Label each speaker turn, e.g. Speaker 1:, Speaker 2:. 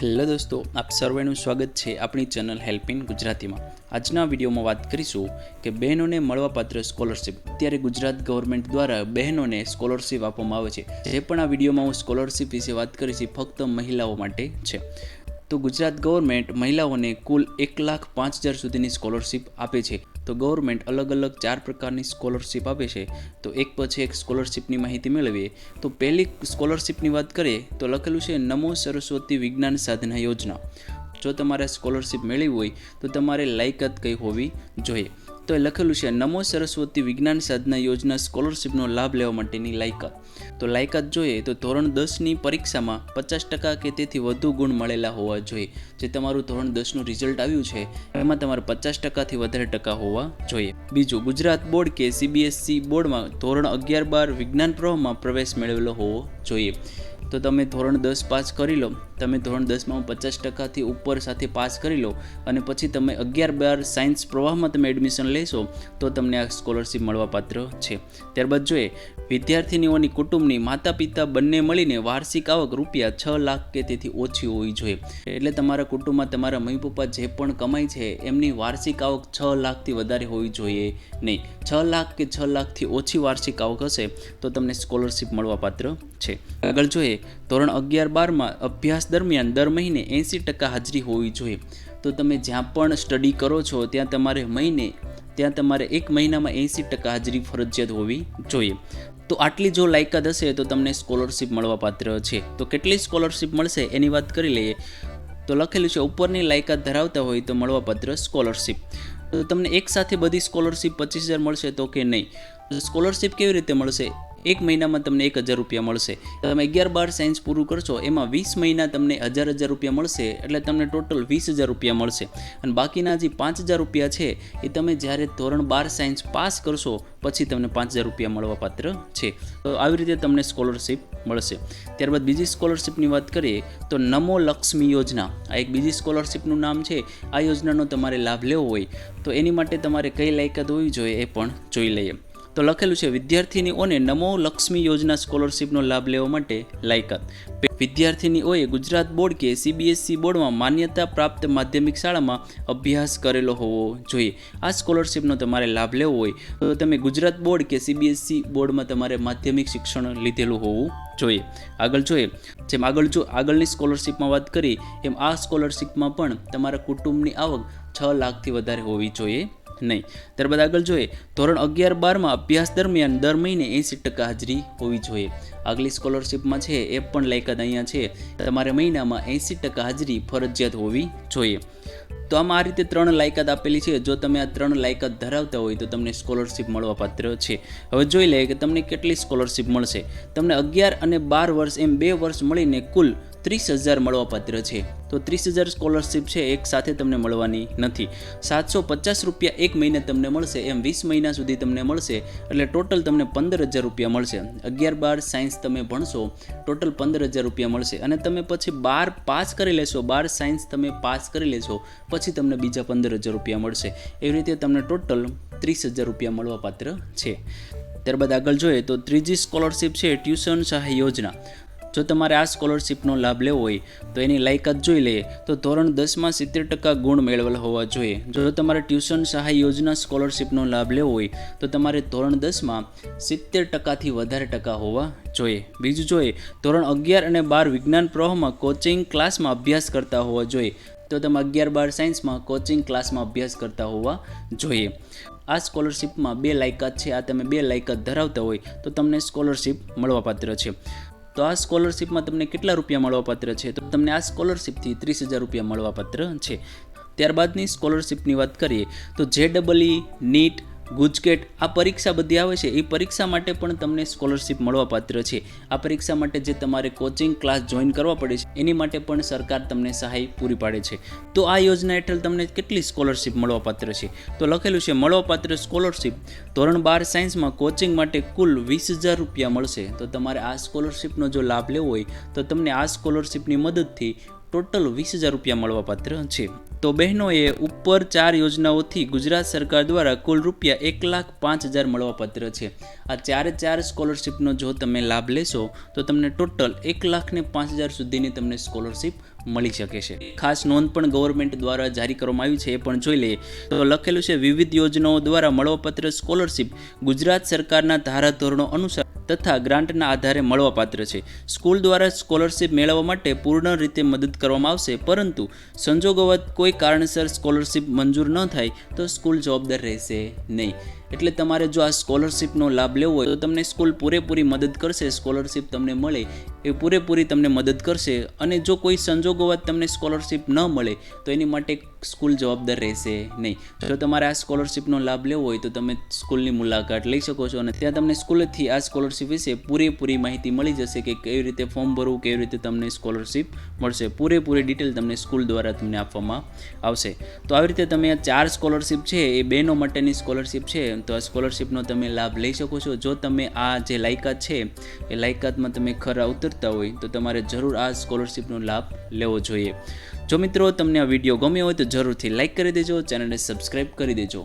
Speaker 1: Hello દોસ્તો, આપ સર્વેનું સ્વાગત છે આપણી ચેનલ હેલ્પાઇન ગુજરાતીમાં. આજના વિડીયોમાં વાત કરીશું કે બહેનોને મળવાપાત્ર સ્કોલરશિપ. અત્યારે ગુજરાત ગવર્મેન્ટ દ્વારા બહેનોને સ્કોલરશિપ આપવામાં આવે છે. જે પણ આ વિડીયોમાં હું સ્કોલરશિપ વિશે વાત કરીશ ફક્ત મહિલાઓ માટે છે. તો ગુજરાત ગવર્મેન્ટ મહિલાઓને કુલ એક લાખ પાંચ હજાર સુધીની સ્કોલરશિપ આપે છે. તો ગવર્મેન્ટ અલગ અલગ ચાર પ્રકારની સ્કોલરશિપ આપે છે. તો એક પછી એક સ્કોલરશિપની માહિતી મેળવીએ. તો પહેલી સ્કોલરશિપની વાત કરીએ તો લખેલું છે, નમો સરસ્વતી વિજ્ઞાન સાધના યોજના. જો તમારે સ્કોલરશિપ મેળવી હોય તો તમારે લાયકાત કઈ હોવી જોઈએ? તો એ લખેલું છે, નમો સરસ્વતી વિજ્ઞાન સાધના યોજના સ્કોલરશિપનો લાભ લેવા માટેની લાયકાત. તો લાયકાત જોઈએ તો ધોરણ દસની પરીક્ષામાં પચાસ ટકા કે તેથી વધુ ગુણ મળેલા હોવા જોઈએ. જે તમારું ધોરણ દસનું રિઝલ્ટ આવ્યું છે, એમાં તમારે પચાસ ટકાથી વધારે ટકા હોવા જોઈએ. બીજું, ગુજરાત બોર્ડ કે સીબીએસસી બોર્ડમાં ધોરણ અગિયાર બાર વિજ્ઞાન પ્રવાહમાં પ્રવેશ મેળવેલો હોવો જોઈએ. તો તમે ધોરણ દસ પાસ કરી લો, તમે ધોરણ દસમાં પચાસ ટકાથી ઉપર સાથે પાસ કરી લો, અને પછી તમે અગિયાર બાર સાયન્સ પ્રવાહમાં તમે એડમિશન લેશો તો તમને આ સ્કોલરશીપ મળવાપાત્ર છે. ત્યારબાદ જોઈએ, વિદ્યાર્થીનીઓની કુટુંબની માતા પિતા બંને મળીને વાર્ષિક આવક રૂપિયા છ લાખ કે તેથી ઓછી હોવી જોઈએ. એટલે તમારા કુટુંબમાં તમારા મમ્મી પપ્પા જે પણ કમાય છે, એમની વાર્ષિક આવક છ લાખથી વધારે હોવી જોઈએ નહીં. છ લાખ કે છ લાખથી ઓછી વાર્ષિક આવક હશે તો તમને સ્કોલરશીપ મળવાપાત્ર છે. આગળ જોઈએ, ધોરણ અગિયાર બારમાં અભ્યાસ દરમિયાન દર મહિને એંસી ટકા હાજરી હોવી જોઈએ. તો તમે જ્યાં પણ સ્ટડી કરો છો, ત્યાં તમારે મહિને, ત્યાં તમારે એક મહિનામાં એંસી ટકા હાજરી ફરજિયાત હોવી જોઈએ. તો આટલી જો લાયકાત હશે, તો તમને સ્કોલરશિપ મળવાપાત્ર છે. તો કેટલી સ્કોલરશિપ મળશે એની વાત કરી લઈએ. તો લખેલું છે, ઉપરની લાયકાત ધરાવતા હોય તો મળવાપાત્ર સ્કોલરશિપ તો તમને એક સાથે બધી સ્કોલરશિપ પચીસ હજાર મળશે તો કે નહીં? સ્કોલરશિપ કેવી રીતે મળશે? એક મહિનામાં તમને એક હજાર રૂપિયા મળશે. તમે અગિયાર બાર સાયન્સ પૂરું કરશો, એમાં વીસ મહિના તમને હજાર હજાર રૂપિયા મળશે, એટલે તમને ટોટલ વીસ હજાર રૂપિયા મળશે. અને બાકીના જે પાંચ હજાર રૂપિયા છે, એ તમે જ્યારે ધોરણ બાર સાયન્સ પાસ કરશો, પછી તમને પાંચ હજાર રૂપિયા મળવા પાત્ર છે. તો આવી રીતે તમને સ્કોલરશિપ મળશે. ત્યારબાદ બીજી સ્કોલરશિપની વાત કરીએ, તો નમો લક્ષ્મી યોજના. આ એક બીજી સ્કોલરશિપનું નામ છે. આ યોજનાનો તમારે લાભ લેવો હોય, તો એની માટે તમારે કઈ લાયકાત હોવી જોઈએ એ પણ જોઈ લઈએ. તો લખેલું છે, વિદ્યાર્થીનીઓને નમો લક્ષ્મી યોજના સ્કોલરશિપનો લાભ લેવા માટે લાયકાત. વિદ્યાર્થીનીઓએ ગુજરાત બોર્ડ કે સીબીએસસી બોર્ડમાં માન્યતા પ્રાપ્ત માધ્યમિક શાળામાં અભ્યાસ કરેલો હોવો જોઈએ. આ સ્કોલરશિપનો તમારે લાભ લેવો હોય તો તમે ગુજરાત બોર્ડ કે સીબીએસસી બોર્ડમાં તમારે માધ્યમિક શિક્ષણ લીધેલું હોવું જોઈએ. આગળ જોઈએ. જેમ આગળ જો આગળની સ્કોલરશિપમાં વાત કરી એમ આ સ્કોલરશિપમાં પણ તમારા કુટુંબની આવક છ લાખથી વધારે હોવી જોઈએ. નહીં. ત્યારબાદ આગળ જોઈએ. ધોરણ અગિયાર બારમાં અભ્યાસ દરમિયાન દર મહિને એંસી ટકા હાજરી હોવી જોઈએ. આગલી સ્કોલરશિપમાં છે એ પણ લાયકાત અહીંયા છે. તમારે મહિનામાં એંસી ટકા હાજરી ફરજિયાત હોવી જોઈએ. તો આમાં આ રીતે ત્રણ લાયકાત આપેલી છે. જો તમે આ ત્રણ લાયકાત ધરાવતા હોય તો તમને સ્કોલરશિપ મળવા પાત્ર છે. હવે જોઈ લઈએ કે તમને કેટલી સ્કોલરશિપ મળશે. તમને અગિયાર અને બાર વર્ષ એમ બે વર્ષ મળીને કુલ ત્રીસ હજાર મળવાપાત્ર છે. તો ત્રીસ હજાર સ્કોલરશિપ છે, એક સાથે તમને મળવાની નથી. સાતસો પચાસ રૂપિયા એક મહિને તમને મળશે, એમ વીસ મહિના સુધી તમને મળશે, એટલે ટોટલ તમને પંદર હજાર રૂપિયા મળશે. અગિયાર બાર સાયન્સ તમે ભણશો, ટોટલ પંદર હજાર રૂપિયા મળશે. અને તમે પછી બાર પાસ કરી લેશો, બાર સાયન્સ તમે પાસ કરી લેશો, પછી તમને બીજા પંદર હજાર રૂપિયા મળશે. એવી રીતે તમને ટોટલ ત્રીસ હજાર રૂપિયા મળવાપાત્ર છે. ત્યારબાદ આગળ જોઈએ તો ત્રીજી સ્કોલરશિપ છે, ટ્યુશન સહાય યોજના. જો તમારે આ સ્કોલરશિપનો લાભ લેવો હોય, તો એની લાયકાત જોઈ લઈએ તો ધોરણ દસમાં સિત્તેર ટકા ગુણ મેળવેલા હોવા જોઈએ. જો તમારે ટ્યુશન સહાય યોજના સ્કોલરશિપનો લાભ લેવો હોય, તો તમારે ધોરણ દસમાં સિત્તેર ટકાથી વધારે ટકા હોવા જોઈએ. બીજું જોઈએ, ધોરણ અગિયાર અને બાર વિજ્ઞાન પ્રવાહમાં કોચિંગ ક્લાસમાં અભ્યાસ કરતા હોવા જોઈએ. તો તમે અગિયાર બાર સાયન્સમાં કોચિંગ ક્લાસમાં અભ્યાસ કરતા હોવા જોઈએ. આ સ્કોલરશિપમાં બે લાયકાત છે. આ તમે બે લાયકાત ધરાવતા હોય, તો તમને સ્કોલરશિપ મળવાપાત્ર છે. તો આ સ્કોલરશિપમાં તમને કેટલા રૂપિયા મળવાપાત્ર છે? તો તમને આ સ્કોલરશિપથી ત્રીસ હજાર રૂપિયા મળવાપાત્ર છે. ત્યારબાદની સ્કોલરશિપની વાત કરીએ, તો જે ડબલઈ નીટ ગુજકેટ, આ પરીક્ષા બધી આવે છે. એ પરીક્ષા માટે પણ તમને સ્કોલરશિપ મળવાપાત્ર છે. આ પરીક્ષા માટે જે તમારે કોચિંગ ક્લાસ જોઈન કરવા પડે છે, એની માટે પણ સરકાર તમને સહાય પૂરી પાડે છે. તો આ યોજના હેઠળ તમને કેટલી સ્કોલરશિપ મળવાપાત્ર છે? તો લખેલું છે, મળવાપાત્ર સ્કોલરશિપ ધોરણ બાર સાયન્સમાં કોચિંગ માટે કુલ વીસ હજાર રૂપિયા મળશે. તો તમારે આ સ્કોલરશિપનો જો લાભ લેવો હોય, તો તમને આ સ્કોલરશિપની મદદથી ટોટલ વીસ હજાર રૂપિયા મળવાપાત્ર છે. તો બહેનોએ ઉપર ચાર યોજનાઓથી ગુજરાત સરકાર દ્વારા કુલ રૂપિયા એક લાખ પાંચ હજાર મળવાપાત્ર છે. આ ચારે ચાર સ્કોલરશિપનો જો તમે લાભ લેશો, તો તમને ટોટલ એક લાખ ને પાંચ હજાર સુધીની તમને સ્કોલરશિપ મળી શકે છે. ખાસ નોંધ પણ ગવર્મેન્ટ દ્વારા જારી કરવામાં આવી છે, એ પણ જોઈ લઈએ. તો લખેલું છે, વિવિધ યોજનાઓ દ્વારા મળવાપત્ર સ્કોલરશિપ ગુજરાત સરકારના ધારાધોરણો અનુસાર તથા ગ્રાન્ટના આધારે મળવાપાત્ર છે. સ્કૂલ દ્વારા સ્કોલરશિપ મેળવવા માટે પૂર્ણ રીતે મદદ કરવામાં આવશે, પરંતુ સંજોગોવત કોઈ કારણસર સ્કોલરશિપ મંજૂર ન થાય તો સ્કૂલ જવાબદાર રહેશે નહીં. એટલે તમારે જો આ સ્કોલરશિપનો લાભ લેવો હોય તો તમને સ્કૂલ પૂરેપૂરી મદદ કરશે, સ્કોલરશિપ તમને મળે, એ પૂરેપૂરી તમને મદદ કરશે અને જો કોઈ સંજોગોવત તમને સ્કોલરશિપ ન મળે તો એની માટે સ્કૂલ જવાબદાર રહેશે નહીં. જો તમારે આ સ્કોલરશિપનો લાભ લેવો હોય તો તમે સ્કૂલની મુલાકાત લઈ શકો છો અને ત્યાં તમને સ્કૂલેથી આ સ્કોલરશિપ વિશે પૂરેપૂરી માહિતી મળી જશે કે કેવી રીતે ફોર્મ ભરવું, કેવી રીતે તમને સ્કોલરશિપ મળશે. પૂરેપૂરી ડિટેલ તમને સ્કૂલ દ્વારા તમને આપવામાં આવશે. તો આવી રીતે તમે આ ચાર સ્કોલરશિપ છે, એ બહેનો માટેની સ્કોલરશિપ છે તો આ સ્કોલરશિપનો તમે લાભ લઈ શકો છો. જો તમે આ જે લાયકાત છે, એ લાયકાતમાં તમે ખરા ઉતરતા હોય, તો તમારે જરૂર આ સ્કોલરશિપનો લાભ લેવો જોઈએ. જો મિત્રો તમને આ વીડિયો ગમ્યો હોય, તો જરૂરથી લાઈક કરી દેજો, ચેનલને સબસ્ક્રાઈબ કરી દેજો.